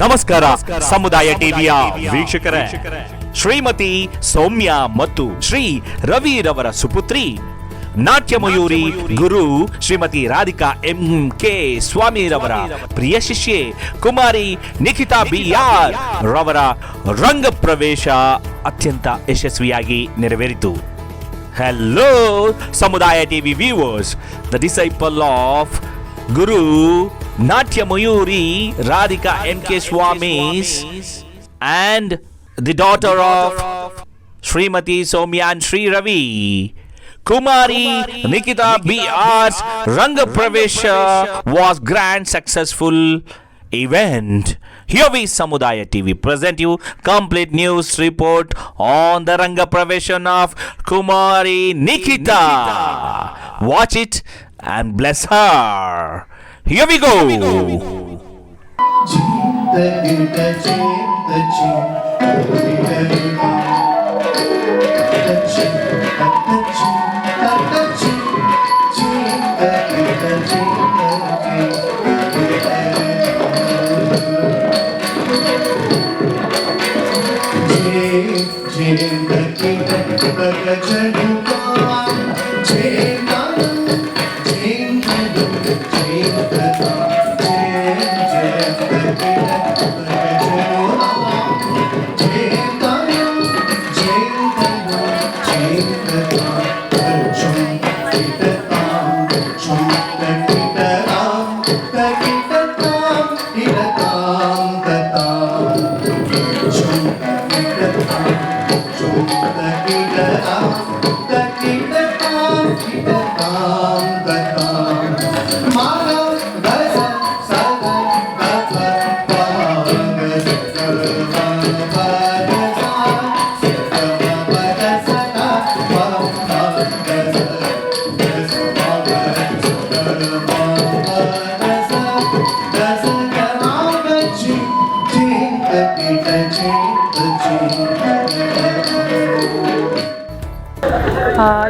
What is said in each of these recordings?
ನಮಸ್ಕಾರ ಸಮುದಾಯ ಟಿವಿಯ ವೀಕ್ಷಕರೇ. ಶ್ರೀಮತಿ ಸೌಮ್ಯ ಮತ್ತು ಶ್ರೀ ರವಿರವರ ಸುಪುತ್ರಿ ನಾಟ್ಯಮಯೂರಿ ಗುರು ಶ್ರೀಮತಿ ರಾಧಿಕಾ ಎಂ ಕೆ ಸ್ವಾಮಿರವರ ಪ್ರಿಯ ಶಿಷ್ಯೆ ಕುಮಾರಿ ನಿಖಿತಾ ಬಿ ಆರ್ ರವರ ರಂಗ ಪ್ರವೇಶ ಅತ್ಯಂತ ಯಶಸ್ವಿಯಾಗಿ ನೆರವೇರಿತು. ಹಲೋ ಸಮುದಾಯ TV viewers the disciple of Guru Natya Mayuri Radhika M.K. Swamis and the daughter of Srimati Soumya and Sri Ravi. Kumari Nikita B.R.'s Ranga Pravesha was grand successful event. Here we Samudaya TV present you complete news report on the Ranga Praveshan of Kumari Nikita. Watch it and bless her. Here we go. Here we go.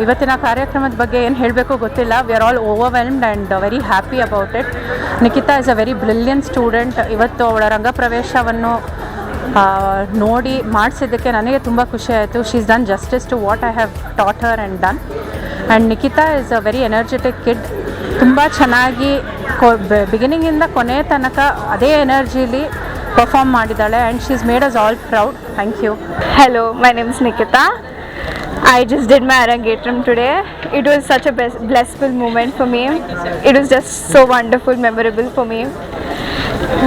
ಇವತ್ತಿನ ಕಾರ್ಯಕ್ರಮದ ಬಗ್ಗೆ ಏನು ಹೇಳಬೇಕು ಗೊತ್ತಿಲ್ಲ. We are all overwhelmed and very happy about it Nikhita is a very brilliant student ಇವತ್ತು ಅವಳ ರಂಗಪ್ರವೇಶವನ್ನು ನೋಡಿ ಮಾಡಿಸಿದ್ದಕ್ಕೆ ನನಗೆ ತುಂಬ ಖುಷಿ ಆಯಿತು. She is done justice to what I have taught her and done and Nikhita is a very energetic kid ತುಂಬ ಚೆನ್ನಾಗಿ ಕೊ ಬಿಗಿನಿಂಗಿಂದ ಕೊನೆಯ ತನಕ ಅದೇ ಎನರ್ಜಿಲಿ ಪರ್ಫಾರ್ಮ್ ಮಾಡಿದ್ದಾಳೆ. And she is made us all proud thank you hello my name's Nikhita. I just did my Arangetram today. It was such a blissful moment for me. It was just so wonderful, memorable for me.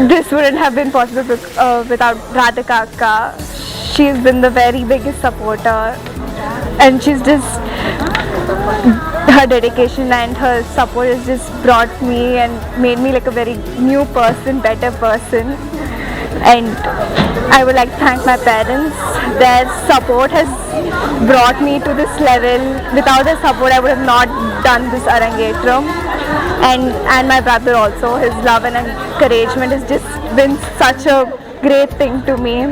This wouldn't have been possible uh, without Radhika Akka. She's been the very biggest supporter, and she's just her dedication and her support has just brought me and made me like a very new person, better person and I would like to thank my parents. Their support has brought me to this level. Without their support, I would have not done this Arangetram. And and my brother also, his love and encouragement has just been such a great thing to me.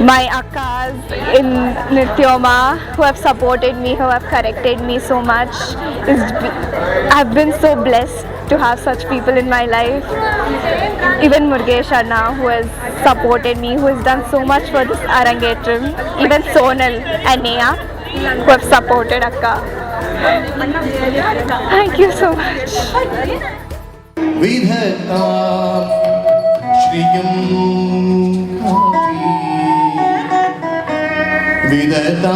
My akkas in Nityoma who have supported me, who have corrected me so much. Is I've been so blessed to have such people in my life even Murgesh Anna who has supported me, who has done so much for this Arangetram, even Sonal and Neha who have supported Akka. Thank you so much. Vidhata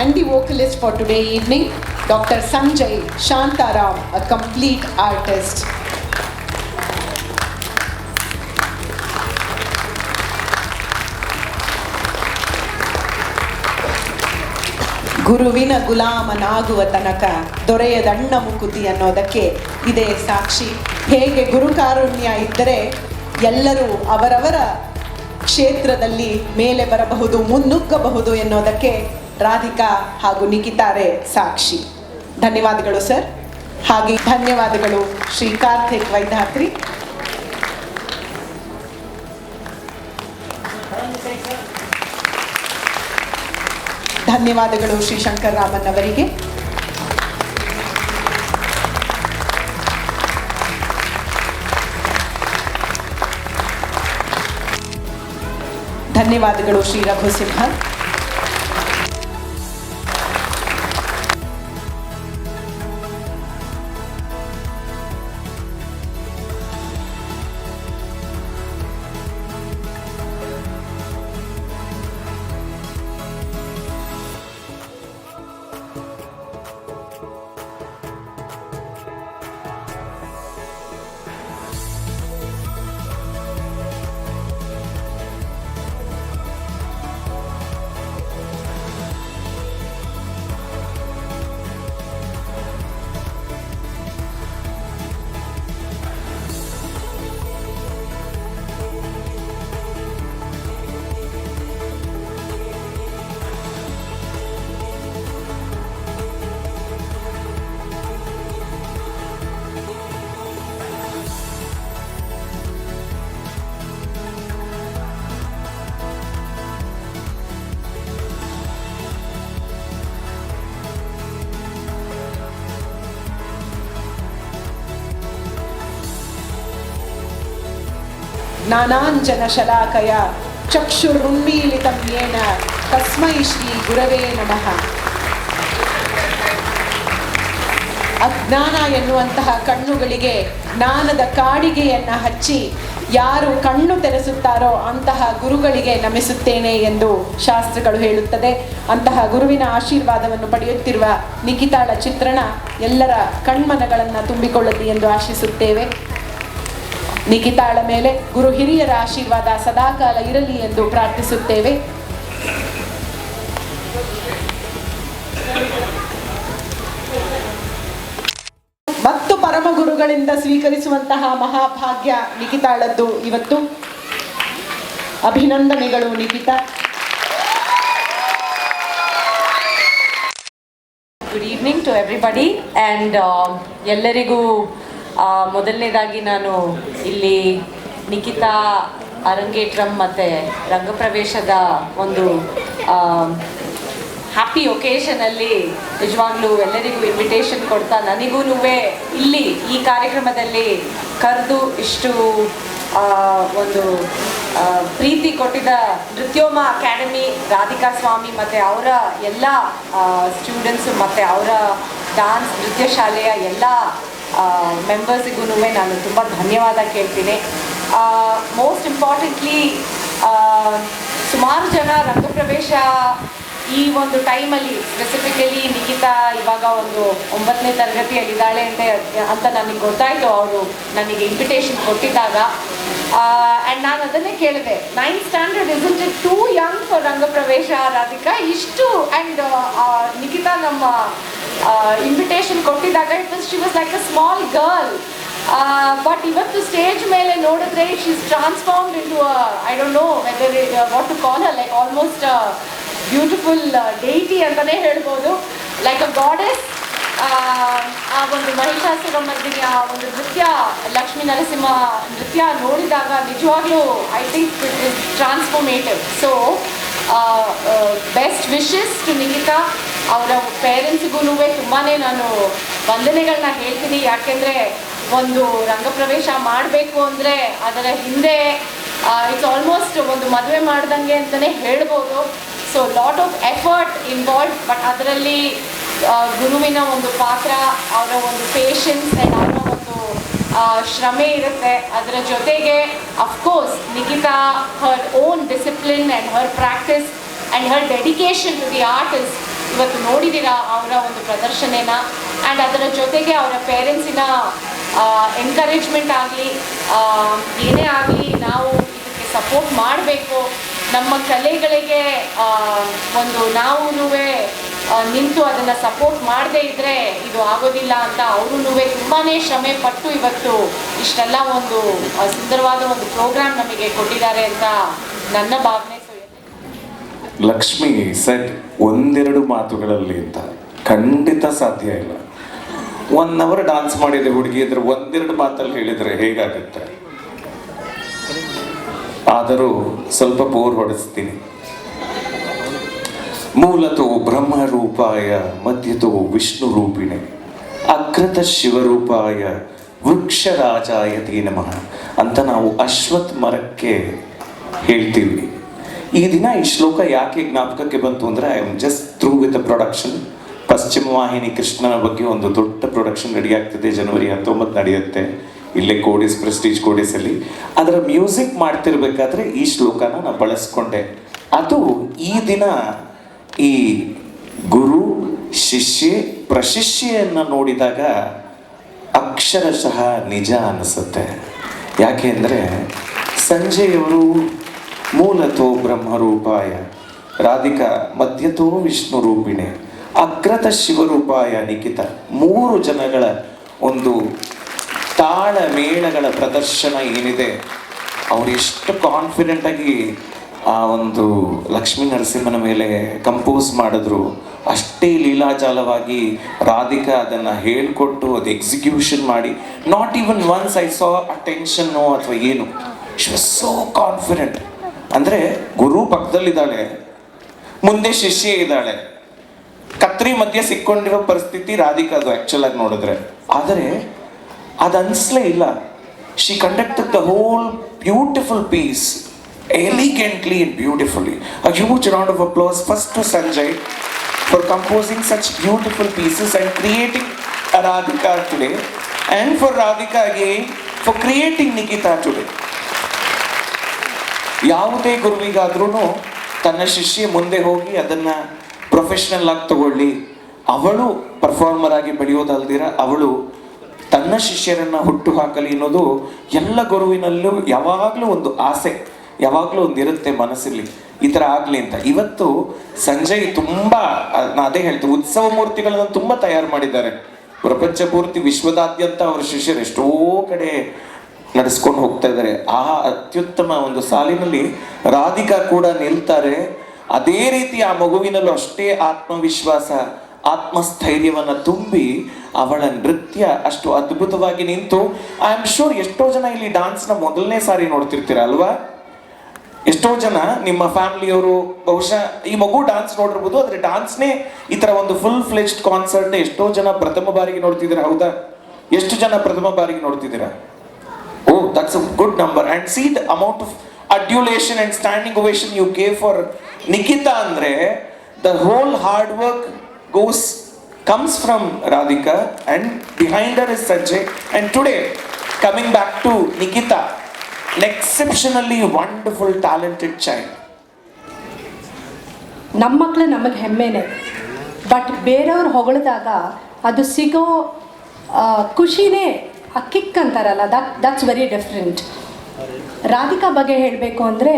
and the vocalist for today evening, Dr. Sanjay Shantaram, a complete artist. ಗುರುವಿನ ಗುಲಾಮನಾಗುವ ತನಕ ದೊರೆಯದಣ್ಣ ಮುಕುತಿ ಅನ್ನೋದಕ್ಕೆ ಇದೇ ಸಾಕ್ಷಿ ಹೇಗೆ ಗುರುಕಾರುಣ್ಯ ಇದ್ದರೆ ಎಲ್ಲರೂ ಅವರವರ ಕ್ಷೇತ್ರದಲ್ಲಿ ಮೇಲೆ ಬರಬಹುದು ಮುನ್ನುಗ್ಗಬಹುದು ಎನ್ನುವುದಕ್ಕೆ ರಾಧಿಕಾ ಹಾಗೂ ನಿಖಿತಾರೆ ಸಾಕ್ಷಿ. ಧನ್ಯವಾದಗಳು, ಸರ್. ಹಾಗೆ ಧನ್ಯವಾದಗಳು, ಶ್ರೀ ಕಾರ್ತಿಕ್ ವೈದ್ಯಾತ್ರಿ ಧನ್ಯವಾದಗಳು, ಶ್ರೀ ಶಂಕರ್ ರಾಮನ್ ಅವರಿಗೆ. ಧನ್ಯವಾದಗಳು, ಶ್ರೀ ರಘು ಸಿಂಹ ಜ್ಞಾನಾಂಜನ ಶಲಾಕಯ ಚಕ್ಷುರುನ್ಮೀಲಿತಂ ಯೇನ ತಸ್ಮೈ ಶ್ರೀ ಗುರವೇ ನಮಃ ಅಜ್ಞಾನ ಎನ್ನುವಂತಹ ಕಣ್ಣುಗಳಿಗೆ ಜ್ಞಾನದ ಕಾಡಿಗೆಯನ್ನು ಹಚ್ಚಿ ಯಾರು ಕಣ್ಣು ತೆರೆಸುತ್ತಾರೋ ಅಂತಹ ಗುರುಗಳಿಗೆ ನಮಿಸುತ್ತೇನೆ ಎಂದು ಶಾಸ್ತ್ರಗಳು ಹೇಳುತ್ತದೆ. ಅಂತಹ ಗುರುವಿನ ಆಶೀರ್ವಾದವನ್ನು ಪಡೆಯುತ್ತಿರುವ ನಿಖಿತಾಳ ಚಿತ್ರಣ ಎಲ್ಲರ ಕಣ್ಮನಗಳನ್ನು ತುಂಬಿಕೊಳ್ಳಲಿ ಎಂದು ಆಶಿಸುತ್ತೇವೆ. ನಿಖಿತಾಳ ಮೇಲೆ ಗುರು ಹಿರಿಯರ ಆಶೀರ್ವಾದ ಸದಾಕಾಲ ಇರಲಿ ಎಂದು ಪ್ರಾರ್ಥಿಸುತ್ತೇವೆ. ಮತ್ತು ಪರಮ ಗುರುಗಳಿಂದ ಸ್ವೀಕರಿಸುವಂತಹ ಮಹಾಭಾಗ್ಯ ನಿಖಿತಾಳದ್ದು ಇವತ್ತು. ಅಭಿನಂದನೆಗಳು Nikhita. Good evening to everybody and ಎಲ್ಲರಿಗೂ ಮೊದಲನೇದಾಗಿ ನಾನು ಇಲ್ಲಿ ನಿಖಿತಾ ಅರಂಗೇಟ್ರಮ್ ಮತ್ತು ರಂಗಪ್ರವೇಶದ ಒಂದು ಹ್ಯಾಪಿ ಒಕೇಶನಲ್ಲಿ ನಿಜವಾಗ್ಲೂ ಎಲ್ಲರಿಗೂ ಇನ್ವಿಟೇಷನ್ ಕೊಡ್ತಾ ನನಗೂ ಇಲ್ಲಿ ಈ ಕಾರ್ಯಕ್ರಮದಲ್ಲಿ ಕರೆದು ಇಷ್ಟು ಒಂದು ಪ್ರೀತಿ ಕೊಟ್ಟಿದ್ದ ನೃತ್ಯೋಮ ಅಕಾಡೆಮಿ ರಾಧಿಕಾ ಸ್ವಾಮಿ ಮತ್ತು ಅವರ ಎಲ್ಲ ಸ್ಟೂಡೆಂಟ್ಸು ಮತ್ತು ಅವರ ಡಾನ್ಸ್ ನೃತ್ಯ ಶಾಲೆಯ ಎಲ್ಲ ಮೆಂಬರ್ಸಿಗೂ ನಾನು ತುಂಬ ಧನ್ಯವಾದ ಕೇಳ್ತೀನಿ. ಮೋಸ್ಟ್ ಇಂಪಾರ್ಟೆಂಟ್ಲಿ ಸುಮಾರು ಜನ ರಂಗಪ್ರವೇಶ ಈ ಒಂದು ಟೈಮಲ್ಲಿ ಸ್ಪೆಸಿಫಿಕಲಿ ನಿಖಿತಾ ಇವಾಗ ಒಂದು ಒಂಬತ್ತನೇ ತರಗತಿಯಲ್ಲಿದ್ದಾಳೆ ಅಂತ ಅಂತ ನನಗೆ ಗೊತ್ತಾಯಿತು. ಅವರು ನನಗೆ ಇನ್ವಿಟೇಷನ್ ಕೊಟ್ಟಿದ್ದಾಗ. ಆ್ಯಂಡ್ ನಾನು ಅದನ್ನೇ ಕೇಳಿದೆ. Ninth standard is it too young for ರಂಗಪ್ರವೇಶ, Radhika? ಇಷ್ಟು ಆ್ಯಂಡ್ ನಿಖಿತಾ ನಮ್ಮ invitation ಕೊಟ್ಟಿದ್ದಾಗ it was she was like a small girl but ಇವತ್ತು ಸ್ಟೇಜ್ ಮೇಲೆ ನೋಡಿದ್ರೆ she is transformed into I don't know whether what to call like almost beautiful deity ಅಂತಲೇ ಹೇಳ್ಬೋದು. Like a goddess ಆ ಒಂದು ಮಹಿಷಾಸುರ ಮರ್ದಿನಿ ಆ ಒಂದು ನೃತ್ಯ, ಲಕ್ಷ್ಮೀ ನರಸಿಂಹ ನೃತ್ಯ ನೋಡಿದಾಗ ನಿಜವಾಗ್ಲೂ I think it is transformative so best wishes to Nikhita ಅವರ ಪೇರೆಂಟ್ಸ್ಗೂ ತುಂಬಾ ನಾನು ವಂದನೆಗಳನ್ನ ಹೇಳ್ತೀನಿ. ಯಾಕೆಂದರೆ ಒಂದು ರಂಗಪ್ರವೇಶ ಮಾಡಬೇಕು ಅಂದರೆ ಅದರ ಹಿಂದೆ ಇಟ್ಸ್ ಆಲ್ಮೋಸ್ಟ್ ಒಂದು ಮದುವೆ ಮಾಡ್ದಂಗೆ ಅಂತಲೇ ಹೇಳ್ಬೋದು. So lot of effort involve but ಅದರಲ್ಲಿ ಗುರುವಿನ ಒಂದು ಪಾತ್ರ, ಅವರ ಒಂದು ಪೇಷನ್ಸ್ ಆ್ಯಂಡ್ ಅವರ ಒಂದು ಶ್ರಮೆ ಇರುತ್ತೆ. ಅದರ ಜೊತೆಗೆ of course Nikhita her own discipline and her practice and her dedication to the artist ಇವತ್ತು ನೋಡಿದ್ದೀರಾ ಅವರ ಒಂದು ಪ್ರದರ್ಶನನ? ಆ್ಯಂಡ್ ಅದರ ಜೊತೆಗೆ ಅವರ ಪೇರೆಂಟ್ಸಿನ ಎನ್ಕರೇಜ್ಮೆಂಟ್ ಆಗಲಿ ಏನೇ ಆಗಲಿ, ನಾವು ಇದಕ್ಕೆ ಸಪೋರ್ಟ್ ಮಾಡಬೇಕು. ನಮ್ಮ ಕಲೆಗಳಿಗೆ ಒಂದು ನಾವು ನಿಂತು ಅದನ್ನು ಸಪೋರ್ಟ್ ಮಾಡದೇ ಇದ್ದರೆ ಇದು ಆಗೋದಿಲ್ಲ ಅಂತ ಅವರು ತುಂಬಾ ಶ್ರಮೆ ಪಟ್ಟು ಇವತ್ತು ಇಷ್ಟೆಲ್ಲ ಒಂದು ಸುಂದರವಾದ ಒಂದು ಪ್ರೋಗ್ರಾಮ್ ನಮಗೆ ಕೊಟ್ಟಿದ್ದಾರೆ ಅಂತ ನನ್ನ ಭಾವನೆ. ಲಕ್ಷ್ಮಿ ಸೆಟ್ ಒಂದೆರಡು ಮಾತುಗಳಲ್ಲಿ ಅಂತ. ಖಂಡಿತ ಸಾಧ್ಯ ಇಲ್ಲ. ಒನ್ ಅವರ್ ಡಾನ್ಸ್ ಮಾಡಿದೆ ಹುಡುಗಿ ಅಂದ್ರೆ ಒಂದೆರಡು ಮಾತಲ್ಲಿ ಹೇಳಿದ್ರೆ ಹೇಗಾಗುತ್ತೆ? ಆದರೂ ಸ್ವಲ್ಪ ಬೋರ್ ಹೊಡೆಸ್ತೀನಿ. ಮೂಲತೋ ಬ್ರಹ್ಮರೂಪಾಯ, ಮಧ್ಯತೋ ವಿಷ್ಣು ರೂಪಿಣೆ. ಅಗ್ರತ ಶಿವರೂಪಾಯ ವೃಕ್ಷರಾಜಾಯ ತೇ ನಮಃ ಅಂತ ನಾವು ಅಶ್ವತ್ ಮರಕ್ಕೆ ಹೇಳ್ತೀವಿ. ಈ ದಿನ ಈ ಶ್ಲೋಕ ಯಾಕೆ ಜ್ಞಾಪಕಕ್ಕೆ ಬಂತು ಅಂದ್ರೆ I am just through with a production Paschima Vahini ಕೃಷ್ಣನ ಬಗ್ಗೆ ಒಂದು ದೊಡ್ಡ ಪ್ರೊಡಕ್ಷನ್ ರೆಡಿ ಜನವರಿ ಹತ್ತೊಂಬತ್ತು ನಡೆಯುತ್ತೆ. ಇಲ್ಲೇ ಕೋಡಿಸ್, ಪ್ರೆಸ್ಟೀಜ್ ಕೋಡಿಸಲ್ಲಿ ಅದರ ಮ್ಯೂಸಿಕ್ ಮಾಡ್ತಿರ್ಬೇಕಾದ್ರೆ ಈ ಶ್ಲೋಕನ ನಾನು ಬಳಸ್ಕೊಂಡೆ. ಅದು ಈ ದಿನ ಈ ಗುರು, ಶಿಷ್ಯೆ, ಪ್ರಶಿಷ್ಯೆಯನ್ನು ನೋಡಿದಾಗ ಅಕ್ಷರಶಃ ನಿಜ ಅನಿಸುತ್ತೆ. ಯಾಕೆ ಅಂದರೆ ಸಂಜೆಯವರು ಮೂಲತೋ ಬ್ರಹ್ಮರೂಪಾಯ, ರಾಧಿಕಾ ಮಧ್ಯತೋ ವಿಷ್ಣು ರೂಪಿಣೆ ಅಗ್ರತ ಶಿವರೂಪಾಯ ನಿಖಿತ, ಮೂರು ಜನಗಳ ಒಂದು ತಾಳ ಮೇಳಗಳ ಪ್ರದರ್ಶನ ಏನಿದೆ, ಅವ್ರು ಎಷ್ಟು ಕಾನ್ಫಿಡೆಂಟ್ ಆಗಿ ಆ ಒಂದು ಲಕ್ಷ್ಮೀ ನರಸಿಂಹನ ಮೇಲೆ ಕಂಪೋಸ್ ಮಾಡಿದ್ರು. ಅಷ್ಟೇ ಲೀಲಾಜಾಲವಾಗಿ ರಾಧಿಕಾ ಅದನ್ನು ಹೇಳಿಕೊಟ್ಟು ಅದು ಎಕ್ಸಿಕ್ಯೂಷನ್ ಮಾಡಿ. Not even once I saw attention ಅಥವಾ ಏನು. ಶಿ ವಾಸ್ ಸೋ ಕಾನ್ಫಿಡೆಂಟ್ ಅಂದರೆ ಗುರು ಪಕ್ಕದಲ್ಲಿದ್ದಾಳೆ, ಮುಂದೆ ಶಿಷ್ಯ ಇದ್ದಾಳೆ. ಕತ್ರಿ ಮಧ್ಯೆ ಸಿಕ್ಕೊಂಡಿರೋ ಪರಿಸ್ಥಿತಿ ರಾಧಿಕಾ ಅದು ಆ್ಯಕ್ಚುಲ್ ಆಗಿ ನೋಡಿದ್ರೆ. ಆದರೆ ಅದು ಅನಿಸ್ಲೇ ಇಲ್ಲ. She conducted the whole beautiful piece elegantly and beautifully a huge round of applause first to Sanjay for composing such beautiful pieces and creating Radhika today and for Radhika ಗೇ ಫಾರ್ ಕ್ರಿಯೇಟಿಂಗ್ ನಿಖಿತಾ ಟುಡೇ ಯಾವುದೇ ಗುರುವಿಗಾದ್ರೂ ತನ್ನ ಶಿಷ್ಯ ಮುಂದೆ ಹೋಗಿ ಅದನ್ನು professional ಆಗಿ ತಗೊಳ್ಳಿ. ಅವಳು ಪರ್ಫಾರ್ಮರ್ ಆಗಿ ಬೆಳೆಯೋದಲ್ದಿರ ಅವಳು ತನ್ನ ಶಿಷ್ಯರನ್ನು ಹುಟ್ಟು ಹಾಕಲಿ ಅನ್ನೋದು ಎಲ್ಲ ಗುರುವಿನಲ್ಲೂ ಯಾವಾಗಲೂ ಒಂದು ಆಸೆ, ಯಾವಾಗಲೂ ಒಂದು ಇರುತ್ತೆ ಮನಸ್ಸಲ್ಲಿ. ಈ ಥರ ಆಗಲಿ ಅಂತ. ಇವತ್ತು ಸಂಜಯ್ ತುಂಬ, ನಾ ಅದೇ ಹೇಳ್ತೀನಿ ಉತ್ಸವ ಮೂರ್ತಿಗಳನ್ನು ತುಂಬ ತಯಾರು ಮಾಡಿದ್ದಾರೆ. ಪ್ರಪಂಚ ಪೂರ್ತಿ ವಿಶ್ವದಾದ್ಯಂತ ಅವರ ಶಿಷ್ಯರು ಎಷ್ಟೋ ಕಡೆ ನಡೆಸ್ಕೊಂಡು ಹೋಗ್ತಾ ಇದ್ದಾರೆ. ಆ ಅತ್ಯುತ್ತಮ ಒಂದು ಸಾಲಿನಲ್ಲಿ ರಾಧಿಕಾ ಕೂಡ ನಿಲ್ತಾರೆ. ಅದೇ ರೀತಿ ಆ ಮಗುವಿನಲ್ಲೂ ಅಷ್ಟೇ ಆತ್ಮವಿಶ್ವಾಸ. ಆತ್ಮಸ್ಥೈರ್ಯವನ್ನ ತುಂಬಿ ಅವಳ ನೃತ್ಯ ಅಷ್ಟು ಅದ್ಭುತವಾಗಿ ನಿಂತು ಐ ಆಮ್ ಶೂರ್ ಎಷ್ಟೋ ಜನ ಇಲ್ಲಿ ಡಾನ್ಸ್ನ ಮೊದಲನೇ ಸಾರಿ ನೋಡ್ತಿರ್ತೀರ ಅಲ್ವಾ? ಎಷ್ಟೋ ಜನ ನಿಮ್ಮ ಫ್ಯಾಮಿಲಿಯವರು ಬಹುಶಃ ಈ ಮಗು ಡಾನ್ಸ್ ನೋಡಿರ್ಬೋದು, ಆದರೆ ಡಾನ್ಸ್ನೇ ಈ ಥರ ಒಂದು ಫುಲ್ ಫ್ಲೆಜ್ಡ್ ಕಾನ್ಸರ್ಟ್ ಎಷ್ಟೋ ಜನ ಪ್ರಥಮ ಬಾರಿಗೆ ನೋಡ್ತಿದ್ದೀರಾ, ಹೌದಾ? ಎಷ್ಟು ಜನ ಪ್ರಥಮ ಬಾರಿಗೆ ನೋಡ್ತಿದ್ದೀರಾ? ಓ that's a good number and see the amount of adulation and standing ovation you gave for Nikhita ಅಂದರೆ the whole hard work goes comes from Radhika and behind her is Sanjay and today coming back to Nikhita an exceptionally wonderful, talented child. ನಮ್ಮ ಮಕ್ಕಳು ನಮಗೆ ಹೆಮ್ಮೆನೆ. But ಬೇರೆಯವ್ರು ಹೊಗಳಿದಾಗ ಅದು ಸಿಗೋ ಖುಷಿನೇ ಆ kick ಅಂತಾರಲ್ಲ that that's very different Radhika ಬಗ್ಗೆ ಹೇಳಬೇಕು ಅಂದರೆ,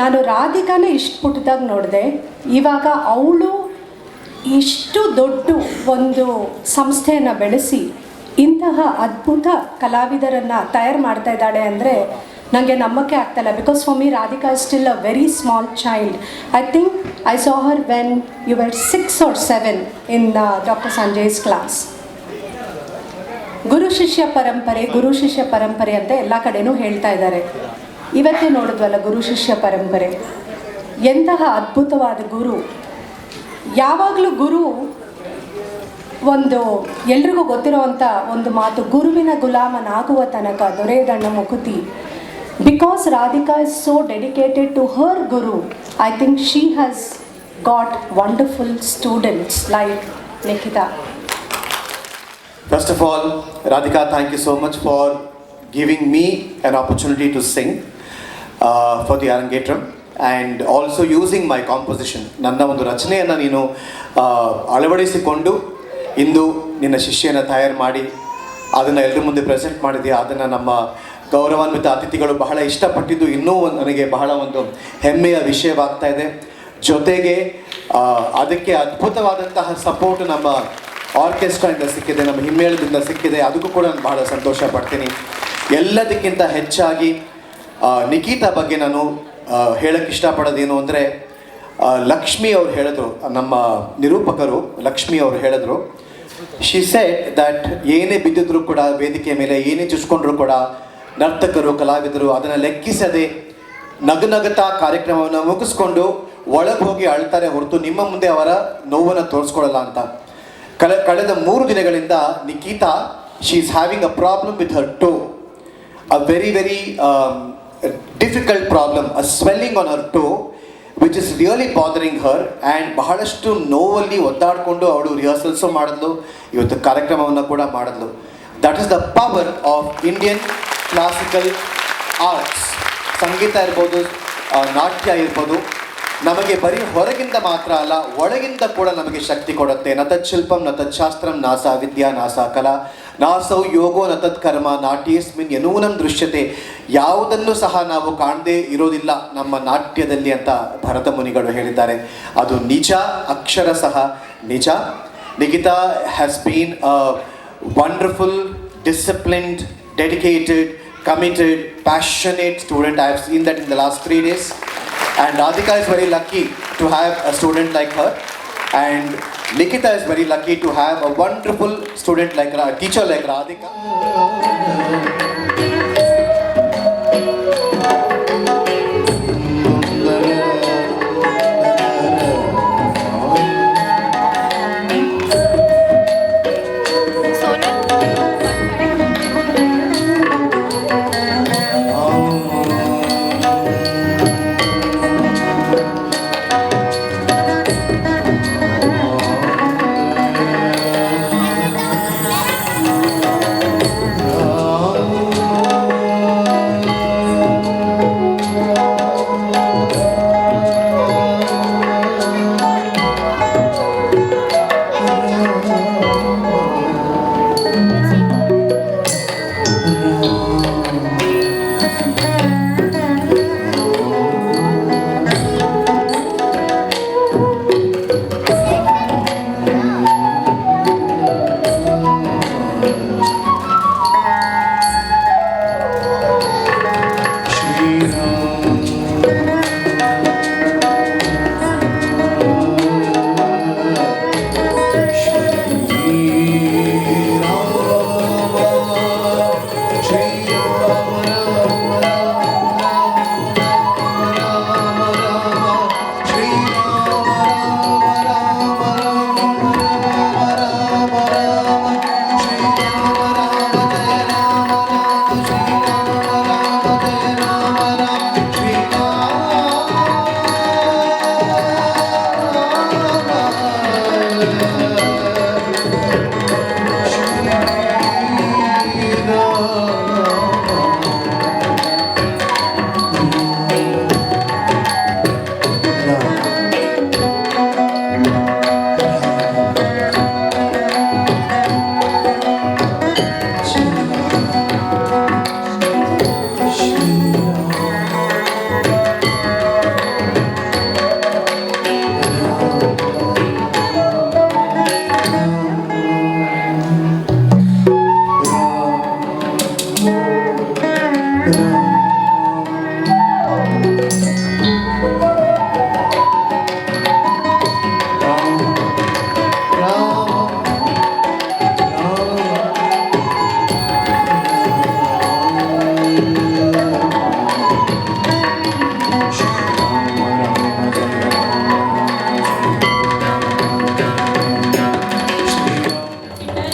ನಾನು ರಾಧಿಕಾನೇ ಇಷ್ಟು ಪುಟ್ಟದಾಗಿ ನೋಡಿದೆ. ಇವಾಗ ಅವಳು ಇಷ್ಟು ದೊಡ್ಡ ಒಂದು ಸಂಸ್ಥೆಯನ್ನು ಬೆಳೆಸಿ ಇಂತಹ ಅದ್ಭುತ ಕಲಾವಿದರನ್ನು ತಯಾರು ಮಾಡ್ತಾ ಇದ್ದಾಳೆ ಅಂದರೆ ನನಗೆ ನಂಬಕ್ಕೆ ಆಗ್ತಾಯಿಲ್ಲ because for me Radhika is still a very small child I think I saw her when you were six or seven in doctor Sanjay's class ಗುರು ಶಿಷ್ಯ ಪರಂಪರೆ, ಗುರು ಶಿಷ್ಯ ಪರಂಪರೆ ಅಂತ ಎಲ್ಲ ಕಡೆಯೂ ಹೇಳ್ತಾ ಇದ್ದಾರೆ. ಇವತ್ತೇ ನೋಡಿದ್ವಲ್ಲ ಗುರು ಶಿಷ್ಯ ಪರಂಪರೆ. ಎಂತಹ ಅದ್ಭುತವಾದ ಗುರು ಯಾವಾಗಲೂ ಗುರು ಒಂದು ಎಲ್ರಿಗೂ ಗೊತ್ತಿರೋವಂಥ ಒಂದು ಮಾತು, ಗುರುವಿನ ಗುಲಾಮನಾಗುವ ತನಕ ದೊರೆಯದಣ್ಣ ಮುಕುತಿ because Radhika is so dedicated to her guru I think she has got wonderful students like Nikhita first of all Radhika thank you so much for giving me an opportunity to sing for the Arangetram. And also using my composition ನನ್ನ ಒಂದು ರಚನೆಯನ್ನು ನೀನು ಅಳವಡಿಸಿಕೊಂಡು ಇಂದು ನಿನ್ನ ಶಿಷ್ಯನ ತಯಾರು ಮಾಡಿ, ಅದನ್ನು ಎಲ್ಲರ ಮುಂದೆ ಪ್ರೆಸೆಂಟ್ ಮಾಡಿದೆಯಾ? ಅದನ್ನು ನಮ್ಮ ಗೌರವಾನ್ವಿತ ಅತಿಥಿಗಳು ಬಹಳ ಇಷ್ಟಪಟ್ಟಿದ್ದು ಇನ್ನೂ ನನಗೆ ಬಹಳ ಒಂದು ಹೆಮ್ಮೆಯ ವಿಷಯವಾಗ್ತಾ ಇದೆ. ಜೊತೆಗೆ ಅದಕ್ಕೆ ಅದ್ಭುತವಾದಂತಹ ಸಪೋರ್ಟ್ ನಮ್ಮ ಆರ್ಕೆಸ್ಟ್ರಾಯಿಂದ ಸಿಕ್ಕಿದೆ, ನಮ್ಮ ಹಿಮ್ಮೇಳದಿಂದ ಸಿಕ್ಕಿದೆ. ಅದಕ್ಕೂ ಕೂಡ ನಾನು ಬಹಳ ಸಂತೋಷ ಪಡ್ತೀನಿ. ಎಲ್ಲದಕ್ಕಿಂತ ಹೆಚ್ಚಾಗಿ ನಿಖಿತಾ ಬಗ್ಗೆ ನಾನು ಹೇಳಕ್ಕೆ ಇಷ್ಟಪಡೋದೇನು ಅಂದರೆ ಲಕ್ಷ್ಮಿ ಅವ್ರು ಹೇಳಿದ್ರು, ನಮ್ಮ ನಿರೂಪಕರು ಲಕ್ಷ್ಮಿ ಅವರು ಹೇಳಿದ್ರು ಶಿ ಸೆಟ್ ದಟ್ ಏನೇ ಬಿದ್ದಿದ್ರು ಕೂಡ ವೇದಿಕೆ ಮೇಲೆ ಏನೇ ಚುಚ್ಕೊಂಡ್ರು ಕೂಡ, ನರ್ತಕರು, ಕಲಾವಿದರು ಅದನ್ನು ಲೆಕ್ಕಿಸದೆ ನಗನಗತಾ ಕಾರ್ಯಕ್ರಮವನ್ನು ಮುಗಿಸ್ಕೊಂಡು ಒಳಗೆ ಹೋಗಿ ಅಳ್ತಾರೆ ಹೊರತು ನಿಮ್ಮ ಮುಂದೆ ಅವರ ನೋವನ್ನು ತೋರಿಸ್ಕೊಡಲ್ಲ ಅಂತ. ಕಳೆ ಕಳೆದ ಮೂರು ದಿನಗಳಿಂದ Nikhita she is having a problem with her toe a very very um, problem a swelling on on toe which is really bothering her and ಬಹಳಷ್ಟು ನೋವಲ್ಲಿ ಒದ್ದಾಡಿಕೊಂಡು ಅವಳು ರಿಹರ್ಸಲ್ಸು ಮಾಡಿದ್ಲು ಇವತ್ತು ಕಾರ್ಯಕ್ರಮವನ್ನು ಕೂಡ ಮಾಡಿದ್ಲು. That is the power of Indian classical arts ಸಂಗೀತ ಇರ್ಬೋದು ನಾಟ್ಯ ಇರ್ಬೋದು ನಮಗೆ ಬರೀ ಹೊರಗಿಂದ ಮಾತ್ರ ಅಲ್ಲ ಒಳಗಿಂದ ಕೂಡ ನಮಗೆ ಶಕ್ತಿ ಕೊಡುತ್ತೆ. ನತಶಿಲ್ಪಂ ನತಶಾಸ್ತ್ರಂ ನಾಸ ವಿದ್ಯಾ ನಾಸ ಕಲಾ. ನಾಸೌ ಯೋಗೋ ನತತ್ ಕರ್ಮ ನಾಟ್ಯಸ್ಮಿನ್ ಎನೂನಂ ದೃಶ್ಯತೆ. ಯಾವುದನ್ನು ಸಹ ನಾವು ಕಾಣದೇ ಇರೋದಿಲ್ಲ ನಮ್ಮ ನಾಟ್ಯದಲ್ಲಿ ಅಂತ ಭರತ ಮುನಿಗಳು ಹೇಳಿದ್ದಾರೆ. ಅದು ನಿಜ, ಅಕ್ಷರ ಸಹ ನಿಜ. Nikhita has been a wonderful disciplined dedicated committed passionate student I have seen that in the last three days and Radhika is very lucky to have a student like her. And Nikita is very lucky to have a wonderful student like a teacher like Radhika.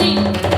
see.